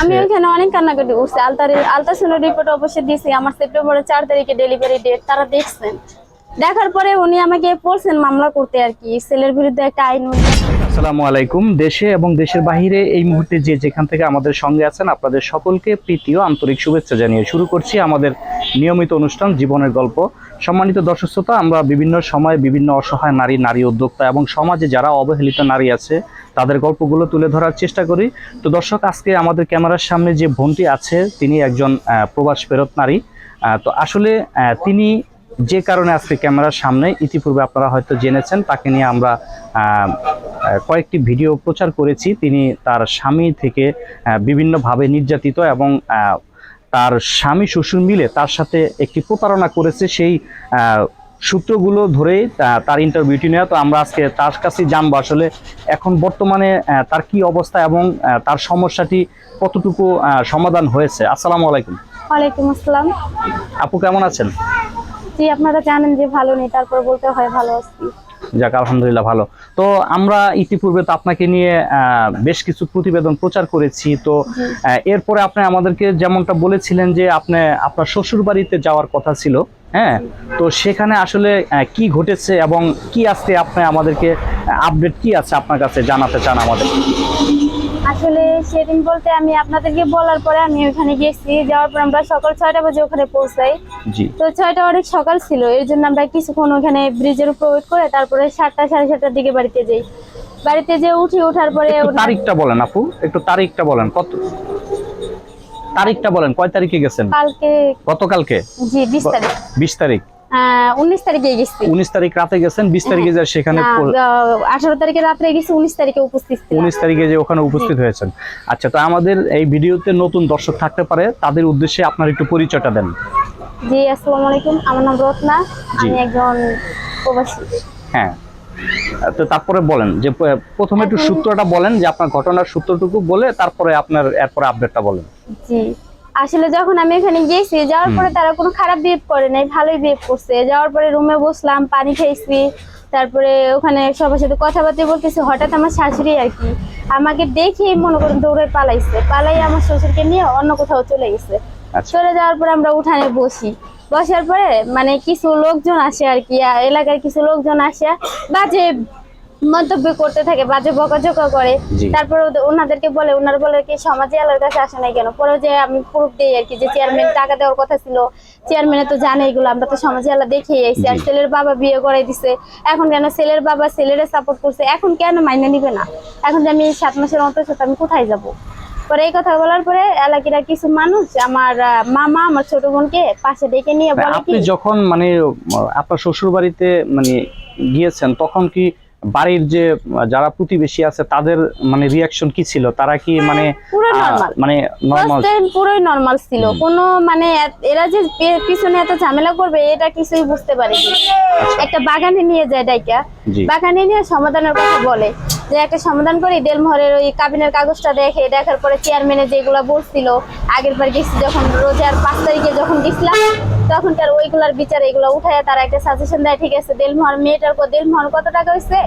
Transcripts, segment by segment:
আমি ওইখানে অনেক কান্নাকাটি করছি আলতার আলট্রাসাউন্ড রিপোর্ট অবশ্যই দিয়েছি আমার সেপ্টেম্বরের চার তারিখে ডেলিভারি ডেট তারা দেখছেন। দেখার পরে উনি আমাকে বলছেন মামলা করতে আর কি। ছেলের বিরুদ্ধে একটা আইন আসসালামু আলাইকুম। দেশে এবং দেশের বাইরে এই মুহূর্তে যে যেখান থেকে আমাদের সঙ্গে আছেন আপনাদের সকলকে প্রীতি ও আন্তরিক শুভেচ্ছা জানিয়ে শুরু করছি আমাদের নিয়মিত অনুষ্ঠান জীবনের গল্প। সম্মানিত দর্শক শ্রোতা, আমরা বিভিন্ন সময়ে বিভিন্ন অসহায় নারী নারী উদ্যোক্তা এবং সমাজে যারা অবহেলিত নারী আছে, তাদের গল্পগুলো তুলে ধরার চেষ্টা করি। তো দর্শক, আজকে আমাদের ক্যামেরার সামনে যে বোনটি আছে, তিনি একজন প্রবাস ফেরত নারী। তো আসলে তিনি যে কারণে আজকে ক্যামেরার সামনে, ইতিপূর্বে আপনারা হয়তো জেনেছেন, তাকে নিয়ে আমরা কয়েকটি ভিডিও প্রচার করেছি। তিনি তার স্বামী থেকে বিভিন্নভাবে নির্যাতিত এবং তার স্বামী শ্বশুর মিলে তার সাথে একটি প্রতারণা করেছে। সেই সূত্রগুলো ধরেই তার ইন্টারভিউটি নেওয়া। তো আমরা আজকে তার কাছে জানব আসলে এখন বর্তমানে তার কি অবস্থা এবং তার সমস্যাটি কতটুকু সমাধান হয়েছে। আসসালামু আলাইকুম। ওয়ালাইকুম আসসালাম। আপু কেমন আছেন? জি আপনারা জানেন যে ভালো নেই তারপর বলতে হয় ভালো আছি। যাক, আলহামদুলিল্লাহ ভালো। তো আমরা ইতিপূর্বে তো আপনাকে নিয়ে বেশ কিছু প্রতিবেদন প্রচার করেছি। তো এরপরে আপনি আমাদেরকে যেমনটা বলেছিলেন যে আপনি, আপনার শ্বশুর বাড়িতে যাওয়ার কথা ছিল হ্যাঁ? তো সেখানে আসলে কি ঘটেছে এবং কি আজকে আপনি আমাদেরকে আপডেট কি আছে আপনার কাছে জানাতে চান আমাদের? আসলে সেদিন বলতে আমি আপনাদেরকে বলার পরে আমি ওখানে গেছি যাওয়ার পর আমরা সকাল ছয়টা বাজে ওখানে পৌঁছাই। তো ছয়টা অনেক সকাল ছিল এর জন্য আমরা কিছুক্ষণ ওখানে ব্রিজের উপর ওয়েট করে তারপরে সাতটা সাড়ে সাতটার দিকে বাড়িতে যাই। বাড়িতে যে উঠি ওঠার পরে তারিখটা বলেন আপু একটু তারিখটা বলেন কত তারিখটা বলেন কয় তারিখে গেছেন? কালকে গতকালকে? জি বিশ তারিখ। বিশ তারিখ। আহ, উনিশ তারিখে গেছি। উনিশ তারিখ রাতে গেছেন বিশ তারিখে যা সেখানে পো- আঠারো তারিখে রাত্রে গেছি উনিশ তারিখে উপস্থিত উনিশ তারিখে যে ওখানে উপস্থিত হয়েছেন। আচ্ছা তো আমাদের এই ভিডিওতে নতুন দর্শক থাকতে পারে তাদের উদ্দেশ্যে আপনার একটু পরিচয়টা দেন। জি আসসালামু আলাইকুম আমার নাম রত্না আমি একজন প্রবাসী। হ্যাঁ তো তারপরে বলেন যে প্রথমে একটু সূত্রটা বলেন যে আপনার ঘটনার সূত্রটুকু বলে তারপরে আপনার এরপরে আপডেটটা বলেন। জি আসলে যখন আমি এখানে গেছি যাওয়ার পরে তারা কোনো খারাপ বিহেভ করে নাই ভালোই বিহেভ করছে। যাওয়ার পরে রুমে বসলাম পানি খাইছি তারপরে ওখানে সবার সাথে কথাবার্তা বলতেছি হঠাৎ আমার শাশুড়ি আর কি আমাকে দেখেই মনে করেন দৌড়ে পালাইছে। পালাই আমার শ্বশুরকে নিয়ে অন্য কোথাও চলে গেছে। আচ্ছা। চলে যাওয়ার পরে আমরা উঠানে বসি। বসার পরে মানে কিছু লোকজন আসে আর কি এলাকার কিছু লোকজন আসে বাজে মন্তব্য করতে থাকে বাজে বকাঝকা করে। তারপর ওনাদেরকে বলে ওনারা বলে কি সমাজে আলোর কাছে আসে নাই কেন? পরে যে আমি প্রুফ দিই আর কি যে চেয়ারম্যান টাকা দেওয়ার কথা ছিল। চেয়ারম্যানে তো জানে এগুলো আমরা তো সমাজে আলো দেখেই আইছি। আর ছেলের বাবা বিয়ে করাই দিছে। এখন কেন ছেলের বাবা ছেলেরে সাপোর্ট করছে? এখন কেন মাইনে নিবে না? এখন যে আমি সাত মাসের অন্তর্শত আমি কোথায় যাব? পরে এই কথা বলার পরে এলাকিরা কিছু মানুষ আমার মামা আমার ছোট বোনকে পাশে ডেকে নিয়ে বলে আপনি যখন মানে আপনার শ্বশুর বাড়িতে মানে গিয়েছেন তখন কি বাড়ির যে যারা প্রতিবেশী আছে তাদের মানে রিয়াকশন কি ছিল? তারা কি মানে পুরো মানে নরমাল পুরোই নরমাল ছিল। কোনো মানে এরা যে পিছনে এত ঝামেলা করবে এটা কিছুই বুঝতে পারিনি। একটা বাগানে নিয়ে যায় ডাইকা। বাগানে নিয়ে সমাধানের কথা বলে। যে একটা সমাধান করি, দেলমহরের ওই কাবিনের কাগজটা দেখে, দেখার পরে চেয়ারম্যানে যেগুলো বলছিল, আগের বার গেছি যখন রোজার পাঁচ তারিখে যখন গেছিলাম, তখন তার ওইগুলার বিচার এগুলো উঠায় তারা একটা সাজেশন দেয়, ঠিক আছে, দেলমহর মেয়েটার পর দেলমহর কত টাকা হয়েছে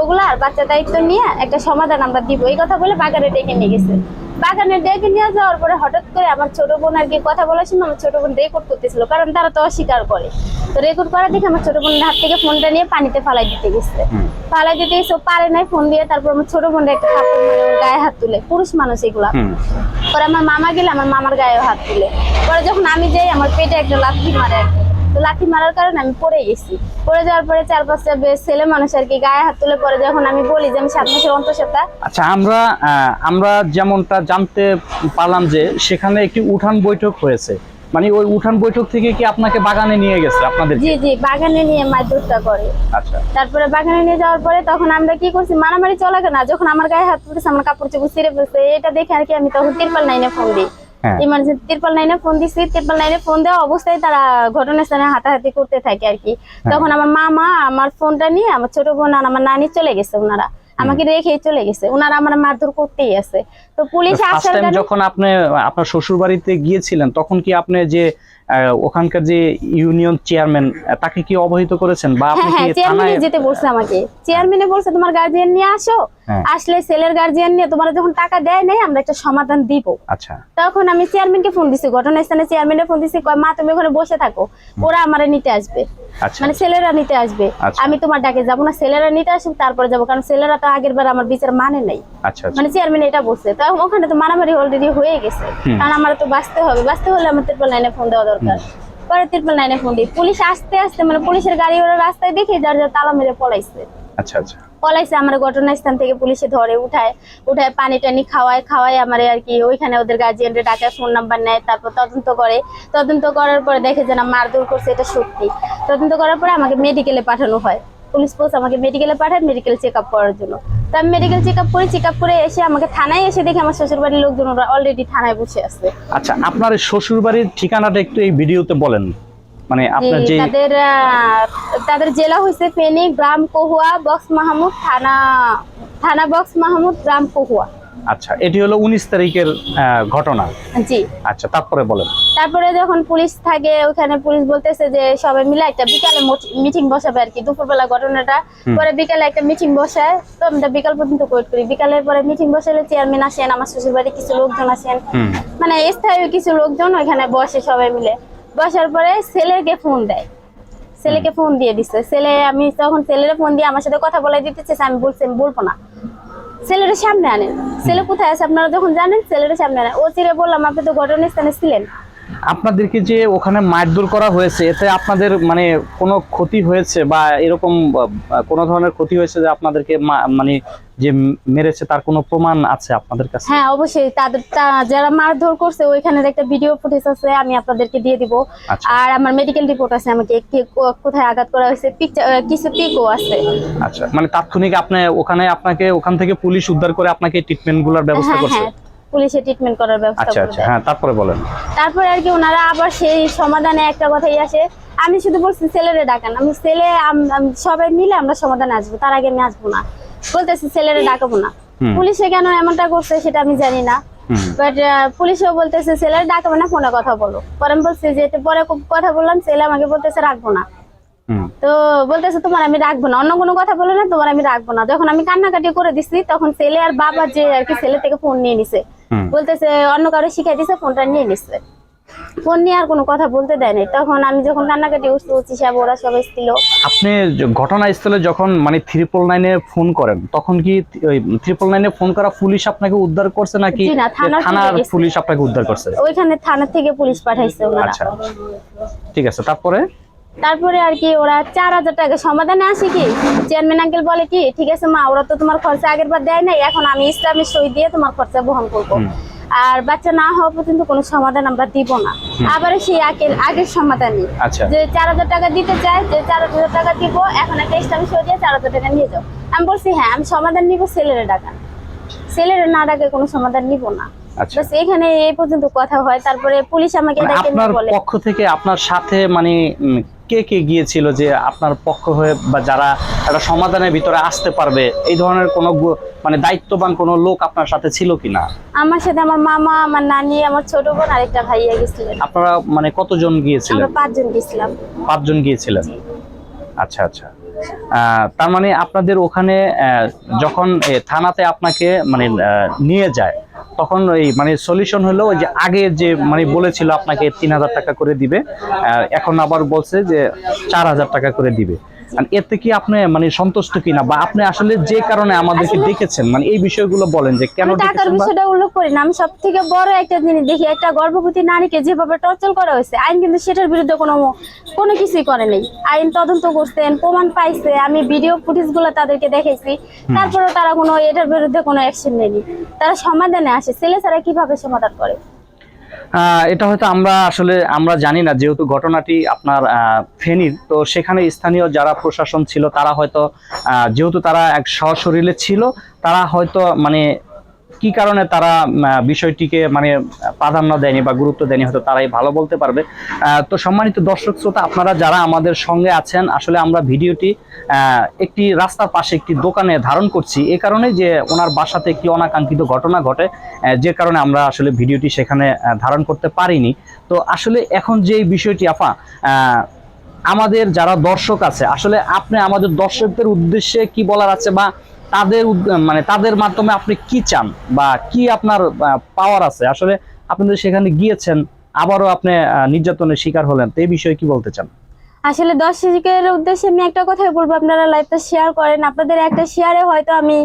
ওগুলার বাচ্চা দায়িত্ব নিয়ে একটা সমাধান আমরা দিব। এই কথা বলে বাগারে ডেকে নিয়ে গেছে। বাগানে ডেকে নিয়ে যাওয়ার পরে হঠাৎ করে আমার ছোট বোন আর কি কথা বলার সময় আমার ছোট বোন রেকর্ড করতেছিল কারণ তারা তো অস্বীকার করে। তো রেকর্ড করা দেখে আমার ছোট বোনের হাত থেকে ফোনটা নিয়ে পানিতে ফালাই দিতে গেছে। ফালাই দিতে গেছে পারে নাই ফোন দিয়ে তারপর আমার ছোট বোনের একটা কাপড় মানে ওর গায়ে হাত তুলে পুরুষ মানুষ এগুলা। পরে আমার মামা গেলে আমার মামার গায়ে হাত তুলে। পরে যখন আমি যাই আমার পেটে একটা লাথি মারে আর কি। তো লাথি মারার কারণে আমি পড়ে গেছি। পড়ে যাওয়ার পরে চার পাঁচটা বেশ ছেলে মানুষ আর কি গায়ে হাত তুলে পরে যখন আমি বলি যে আমি সাত মাসের অন্তঃসত্ত্বা। আচ্ছা আমরা আমরা যেমনটা জানতে পারলাম যে সেখানে একটি উঠান বৈঠক হয়েছে। মানে ওই উঠান বৈঠক থেকে কি আপনাকে বাগানে নিয়ে গেছে আপনাদের জি জি বাগানে নিয়ে মারধরটা করে। আচ্ছা। তারপরে বাগানে নিয়ে যাওয়ার পরে তখন আমরা কি করছি মারামারি চলে না যখন আমার গায়ে হাত তুলতেছে আমার কাপড় চোপড় ছিঁড়ে ফেলছে এটা দেখে আর কি আমি তখন তিরপাল নাইনে ফোন দিই ইমার্জেন্সি তিরপাল লাইনে ফোন দিছি তিরপাল লাইনে ফোন দেওয়া অবস্থায় তারা ঘটনাস্থানে হাতাহাতি করতে থাকে আর কি। তখন আমার মামা আমার ফোনটা নিয়ে আমার ছোট বোন আর আমার নানি চলে গেছে ওনারা আমাকে রেখে চলে গেছে। ওনারা আমার মারধর করতেই আছে। তো পুলিশ আসার কারণে যখন আপনি আপনার শ্বশুর বাড়িতে গিয়েছিলেন তখন কি আপনি যে ওখানকার যে ইউনিয়ন চেয়ারম্যান তাকে কি অবহিত করেছেন? বা আপনি হ্যাঁ কি হ্যাঁ চেয়ারম্যানে যেতে বলছে আমাকে। চেয়ারম্যানে বলছে তোমার গার্জিয়ান নিয়ে আসো হ্যাঁ। আসলে ছেলের গার্জিয়ান নিয়ে তোমার যখন টাকা দেয় নাই আমরা একটা সমাধান দিব। আচ্ছা। তখন আমি চেয়ারম্যানকে ফোন দিছি ঘটনাস্থানে চেয়ারম্যানে ফোন দিছি কয় মা তুমি ওখানে বসে থাকো ওরা আমারে নিতে আসবে। আচ্ছা। মানে ছেলেরা নিতে আসবে। আচ্ছা। আমি তোমার ডাকে যাব না ছেলেরা নিতে আসবে তারপরে যাব কারণ ছেলেরা তো আগের বার আমার বিচার মানে নাই। আচ্ছা আচ্ছা। মানে চেয়ারম্যান এটা বলছে। তো ওখানে তো মারামারি অলরেডি হয়ে গেছে। কারণ আমার তো বাঁচতে হবে। বাঁচতে হলে আমার ত্রিপল লাইনে ফোন দেওয়া দরকার। পরে ত্রিপল লাইনে ফোন দিই। পুলিশ আসতে আসতে মানে পুলিশের গাড়ি ওরা রাস্তায় দেখে যার যার তালা মেরে পলাইছে। আচ্ছা আচ্ছা। পলাইছে আমার ঘটনাস্থান থেকে পুলিশে ধরে উঠায় উঠায় পানি টানি খাওয়ায় খাওয়ায় আমার আর কি ওইখানে ওদের গার্জিয়ানরে ডাকে ফোন নাম্বার নেয় তারপর তদন্ত করে। তদন্ত করার পরে দেখে যে না মারধর করছে এটা সত্যি। তদন্ত করার পরে আমাকে মেডিকেলে পাঠানো হয়। পুলিশ পোস্ট আমাকে মেডিকেলে পাঠায় মেডিকেল চেক আপ করার জন্য। তো আমি মেডিকেল চেক আপ করি চেক আপ করে এসে আমাকে থানায় এসে দেখি আমার শ্বশুর বাড়ির লোকজন ওরা অলরেডি থানায় বসে আছে। আচ্ছা আপনার শ্বশুর বাড়ির ঠিকানাটা একটু এই ভিডিওতে বলেন। মানে আপনার যে যে তাদের তাদের জেলা হয়েছে ফেনী গ্রাম কহুয়া বক্স মাহমুদ থানা থানা বক্স মাহমুদ গ্রাম কহুয়া। আচ্ছা এটি হলো উনিশ তারিখের ঘটনা। জি। আচ্ছা তারপরে বলেন। তারপরে যখন পুলিশ থাকে ওখানে পুলিশ বলতেছে যে সবাই মিলে একটা বিকালে মিটিং বসাবে আর কি দুপুরবেলা ঘটনাটা। পরে বিকালে একটা মিটিং বসায় তো আমরা বিকাল পর্যন্ত ওয়েট করি। বিকালের পরে মিটিং বসালে চেয়ারম্যান আসেন আমার শ্বশুর বাড়ি কিছু লোকজন আসেন। মানে স্থায়ী কিছু লোকজন ওখানে বসে সবাই মিলে। বসার পরে ছেলেকে ফোন দেয়। ছেলেকে ফোন দিয়ে দিচ্ছে ছেলে আমি তখন ছেলের ফোন দিয়ে আমার সাথে কথা বলে দিতেছে আমি বলছি আমি বলব না। ছেলের সামনে আনেন। ছেলে কোথায় আছে আপনারা যখন জানেন ছেলেটা সামনে আনেন। ও চিরে বললাম, আপনি তো ঘটনাস্থানে ছিলেন। আপনাদেরকে যে ওখানে মারধর করা হয়েছে এতে আপনাদের মানে কোনো ক্ষতি হয়েছে বা এরকম কোনো ধরনের ক্ষতি হয়েছে যে আপনাদেরকে মানে যে মেরেছে তার কোনো প্রমাণ আছে আপনাদের কাছে? হ্যাঁ অবশ্যই। তাদের যারা মারধর করছে ওইখানের একটা ভিডিও ফুটেজ আছে আমি আপনাদেরকে দিয়ে দিব। আচ্ছা। আর আমার মেডিকেল রিপোর্ট আছে আমাকে কে কোথায় আঘাত করা হয়েছে পিকচার কিছু পিকও আছে। আচ্ছা। মানে তাৎক্ষণিক আপনি ওখানে আপনাকে ওখান থেকে পুলিশ উদ্ধার করে আপনাকে ট্রিটমেন্টগুলোর ব্যবস্থা হ্যাঁ করছে? হ্যাঁ। পুলিশে ট্রিটমেন্ট করার ব্যবস্থা আচ্ছা আচ্ছা হ্যাঁ তারপরে বলেন। তারপরে আর কি ওনারা আবার সেই সমাধানে একটা কথাই আসে। আমি শুধু বলছি ছেলেরে ডাকান। আমি ছেলে সবাই মিলে আমরা সমাধানে আসব। তার আগে আমি আসব না। বলতেছি ছেলেরে ডাকাবো না। পুলিশে কেন এমনটা করছে সেটা আমি জানি না। বাট পুলিশও বলতেছে ছেলের ডাকাবে না ফোনে কথা বলো। পরে আমি বলছি যে পরে খুব কথা বললাম ছেলে আমাকে বলতেছে রাখব না। তো বলতেছে তোমার আমি রাখব না। অন্য কোনো কথা বলে না তোমার আমি রাখব না। যখন আমি কান্নাকাটি করে দিছি তখন ছেলে আর বাবা যে আর কি ছেলে থেকে ফোন নিয়ে নিছে। বলতেছে অন্য কারও শিখাই দিছে ফোনটা নিয়ে নিচ্ছে ফোন নিয়ে আর কোনো কথা বলতে দেয়নি তখন আমি যখন কান্নাকাটি উঠছি উঠছি সব ওরা সবাই ছিল। আপনি ঘটনাস্থলে যখন মানে ট্রিপল নাইনে ফোন করেন তখন কি ওই ট্রিপল নাইনে ফোন করা পুলিশ আপনাকে উদ্ধার করছে নাকি থানার। পুলিশ আপনাকে উদ্ধার করছে? ওইখানে থানা থেকে পুলিশ পাঠাইছে ওনারা। আচ্ছা ঠিক আছে তারপরে? তারপরে আর কি ওরা চার হাজার টাকা সমাধানে আসে কি? চেয়ারম্যান আঙ্কেল বলে কি ঠিক আছে মা ওরা তো তোমার খরচা আগের বার দেয় নাই এখন আমি ইসলামের সই দিয়ে তোমার খরচা বহন করব। আর বাচ্চা না হওয়া পর্যন্ত কোনো সমাধান আমরা দিব না। আবার সেই আগের আগের সমাধানই। আচ্ছা। যে চার হাজার টাকা দিতে চাই যে চার হাজার টাকা দিব এখন একটা ইসলামী সই দিয়ে চার হাজার টাকা নিয়ে যাও। আমি বলছি হ্যাঁ আমি সমাধান নিব ছেলেরে ডাকা। ছেলেরে না ডাকে কোনো সমাধান নিব না। আচ্ছা। বাস এখানে এই পর্যন্ত কথা হয় তারপরে পুলিশ আমাকে মানে আপনার বলে। পক্ষ থেকে আপনার সাথে মানে কে কে গিয়েছিল যে আপনার পক্ষ হয়ে বা যারা একটা সমাধানের ভিতরে আসতে পারবে এই ধরনের কোনো মানে দায়িত্ববান কোনো লোক আপনার সাথে ছিল কিনা? আমার সাথে আমার মামা আমার নানি আমার ছোট বোন আরেকটা ভাইয়া গেছিলেন আপনারা মানে কতজন গিয়েছিলেন? আমরা পাঁচজন গেছিলাম পাঁচজন গিয়েছিলেন? আচ্ছা আচ্ছা। আহ, তার মানে আপনাদের ওখানে যখন থানাতে আপনাকে মানে নিয়ে যায় তখন এই মানে সলিউশন হলো ওই যে আগে যে মানে বলেছিল আপনাকে তিন হাজার টাকা করে দিবে এখন আবার বলছে যে চার হাজার টাকা করে দিবে। এতে কি আপনি মানে সন্তুষ্ট কিনা? বা আপনি আসলে যে কারণে আমাদেরকে দেখেছেন মানে এই বিষয়গুলো বলেন যে কেন আমি টাকার বিষয়টা উল্লেখ করি না। আমি সব থেকে বড় একটা জিনিস দেখি একটা গর্ভবতী নারীকে যেভাবে টর্চার করা হয়েছে আইন কিন্তু সেটার বিরুদ্ধে কোনো কোনো কিছুই করে নেই। আইন তদন্ত করছেন প্রমাণ পাইছে আমি ভিডিও ফুটেজগুলো তাদেরকে দেখেছি। তারপরেও তারা কোনো এটার বিরুদ্ধে কোনো অ্যাকশন নেয়নি। তারা সমাধানে আসে ছেলে ছাড়া কীভাবে সমাধান করে? এটা হয়তো আমরা আসলে, আমরা জানি না, যেহেতু ঘটনাটি আপনার ফেনীর, তো সেখানে স্থানীয় যারা প্রশাসন ছিল, তারা হয়তো যেহেতু তারা এক সশরীরে ছিল, তারা হয়তো মানে কি কারণে তারা বিষয়টিকে মানে প্রাধান্য দেয়নি বা গুরুত্ব দেয়নি, হয়তো তারাই ভালো বলতে পারবে। তো সম্মানিত দর্শক শ্রোতা, আপনারা যারা আমাদের সঙ্গে আছেন, আসলে আমরা ভিডিওটি একটি রাস্তার পাশে একটি দোকানে ধারণ করছি। এ কারণে যে ওনার বাসাতে একটি অনাকাঙ্ক্ষিত ঘটনা ঘটে যে কারণে আমরা আসলে ভিডিওটি সেখানে ধারণ করতে পারিনি। তো আসলে এখন যে বিষয়টি, আফা আমাদের যারা দর্শক আছে, আসলে আপনি আমাদের দর্শকদের উদ্দেশ্যে কি বলার আছে বা তাদের মানে তাদের মাধ্যমে আপনি কি চান বা কি আপনার পাওয়ার আছে? আসলে আপনাদের সেখানে গিয়েছেন, আবারও আপনি নির্যাতনের শিকার হলেন, তো এই বিষয়ে কি বলতে চান? আসলে দর্শকের উদ্দেশ্যে আমি একটা কথাই বলব, আপনারা লাইভটা শেয়ার করেন, আপনাদের একটা শেয়ারে হয়তো আমি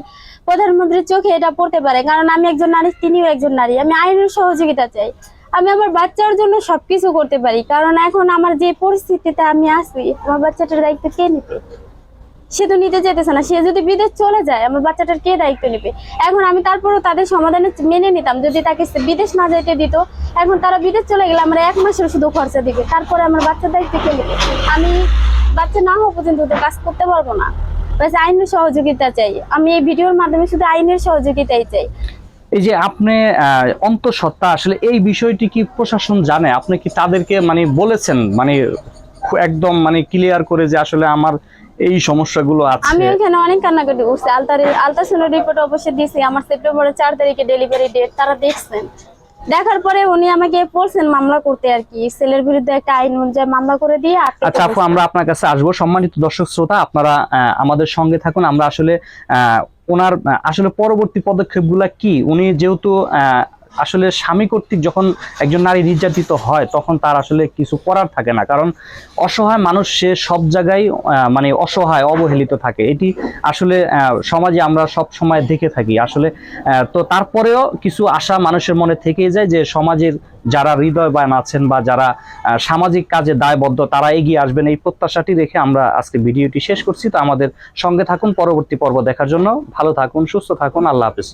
প্রধানমন্ত্রীর চোখে এটা পড়তে পারে, কারণ আমি একজন নারী, তিনিও একজন নারী, আমি আইনের সহযোগিতা চাই, আমি আমার বাচ্চার জন্য সবকিছু করতে পারি, কারণ এখন আমার যে পরিস্থিতিতে আমি আছি, আমার বাচ্চাটার দায়িত্ব কে নিবে? সে তো নিতে চাইতেছে না। সে যদি বিদেশ চলে যায়, আমার বাচ্চাটার কে দায়িত্ব নেবে? এখন আমি তারপরও তাদের সমাধানে মেনে নিতাম। যদি তাকে বিদেশ না যাইতে দিত, এখন তারা বিদেশ চলে গেলে আমার এক মাসের শুধু খরচা দিবে। তারপরে আমার বাচ্চার দায়িত্ব কে নেবে? আমি বাচ্চা না হওয়া পর্যন্ত ওদের কাজ করতে পারব না। বাস আইনের সহযোগিতা চাই। আমি এই ভিডিওর মাধ্যমে শুধু আইনের সহযোগিতাই চাই। এই যে আপনি অন্তঃসত্ত্বা আসলে এই বিষয়টি কি প্রশাসন জানে? আপনি কি তাদেরকে মানে বলেছেন? মানে একদম মানে ক্লিয়ার করে যে আসলে আমার এই সমস্যাগুলো আছে। আমি ওইখানে অনেক কান্নাকাটি করছি আলতারি আলট্রাসাউন্ড রিপোর্ট অবশ্যই দিয়েছি। আমার সেপ্টেম্বরের চার তারিখে ডেলিভারি ডেট তারা দেখছেন। দেখার পরে উনি আমাকে বলছেন মামলা করতে আর কি। ছেলের বিরুদ্ধে একটা আইন অনুযায়ী মামলা করে দিয়ে আচ্ছা আপু আমরা আপনার কাছে আসব। সম্মানিত দর্শক শ্রোতা আপনারা আমাদের সঙ্গে থাকুন। আমরা আসলে আহ, ওনার আসলে পরবর্তী পদক্ষেপগুলা কি? উনি যেহেতু আসলে স্বামী কর্তৃক যখন একজন নারী নির্যাতিত হয়, তখন তার আসলে কিছু করার থাকে না। কারণ অসহায় মানুষ, সে সব জায়গায় মানে অসহায়, অবহেলিত থাকে। এটি আসলে সমাজে আমরা সব সময় দেখে থাকি। আসলে তো তারপরেও কিছু আশা মানুষের মনে থেকেই যায় যে, সমাজের যারা হৃদয়বান আছেন বা যারা সামাজিক কাজে দায়বদ্ধ, তারা এগিয়ে আসবেন। এই প্রত্যাশাটি রেখে আমরা আজকে ভিডিওটি শেষ করছি। তো আমাদের সঙ্গে থাকুন। পরবর্তী পর্ব দেখার জন্য ভালো থাকুন, সুস্থ থাকুন। আল্লাহ হাফিজ।